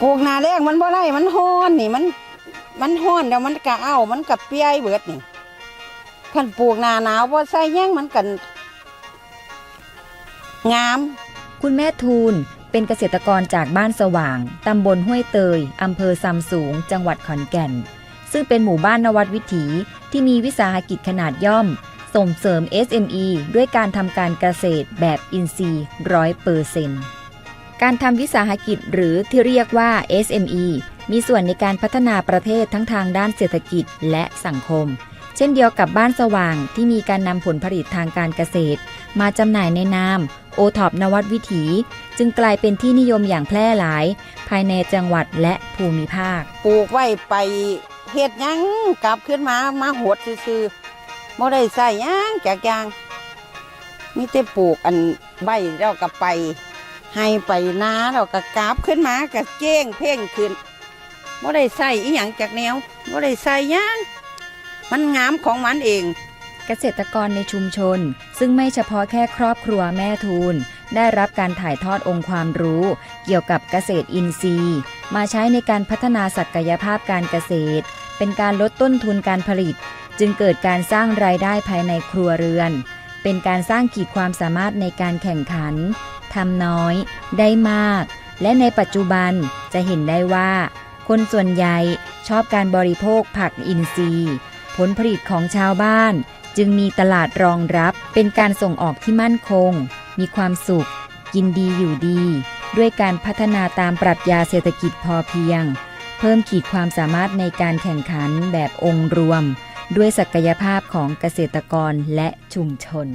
ปลูกหนาแรงมันบ่ได้มันฮ้อนนี่มัน มันฮ้อนแล้วมันก็เอามันก็เปียเบิดนี่คันปลูกหนาหนาวบ่ใส่หยังมันกันงาม คุณแม่ทูลเป็นเกษตรกรจากบ้านสว่าง ตำบลห้วยเตย อำเภอซำสูง จังหวัดขอนแก่น ซึ่งเป็นหมู่บ้านนวัดวิถีที่มีวิสาหกิจขนาดย่อม ส่งเสริม SME ด้วยการทำการเกษตรแบบอินทรีย์ร้อยเปอร์เซนต์ การทำวิสาหกิจหรือที่เรียกว่า SME มีส่วนในการพัฒนาประเทศทั้งทางด้านเศรษฐกิจและสังคม เช่นเดียวกับบ้านสว่างที่มีการนำผลผลิตทางการเกษตร มาจำหน่ายในนามโอท็อปนวัดวิถี จึงกลายเป็นที่นิยมอย่างแพร่หลาย ภายในจังหวัดและภูมิภาค ปลูกไว้ไปเฮ็ดหยังกลับขึ้นมามาหดซื่อๆบ่ได้ใส่หยังจากอย่างมีแต่ปลูกอันใบแล้วก็ไป ให้ไปนาแล้วก็กราบขึ้นมาก็เจ้งเพ่งขึ้นบ่ได้ใส่อีหยังจากแนวบ่ได้ใส่ยังมันงามของมันเอง เกษตรกรในชุมชน ซึ่งไม่เฉพาะแค่ครอบครัวแม่ทูลได้รับการถ่ายทอดองค์ความรู้ เกี่ยวกับเกษตรอินทรีย์ มาใช้ในการพัฒนาศักยภาพการเกษตร เป็นการลดต้นทุนการผลิต จึงเกิดการสร้างรายได้ภายในครัวเรือน เป็นการสร้างขีดความสามารถในการแข่งขัน ทำน้อยได้มาก และในปัจจุบันจะเห็นได้ว่า คนส่วนใหญ่ชอบการบริโภคผักอินทรีย์ ผลผลิตของชาวบ้าน จึงมีตลาดรองรับเป็นการส่งออกที่มั่นคง มีความสุข กินดีอยู่ดี ด้วยการพัฒนาตามปรัชญาเศรษฐกิจพอเพียง เพิ่มขีดความสามารถในการแข่งขันแบบองค์รวม ด้วยศักยภาพของเกษตรกรและชุมชน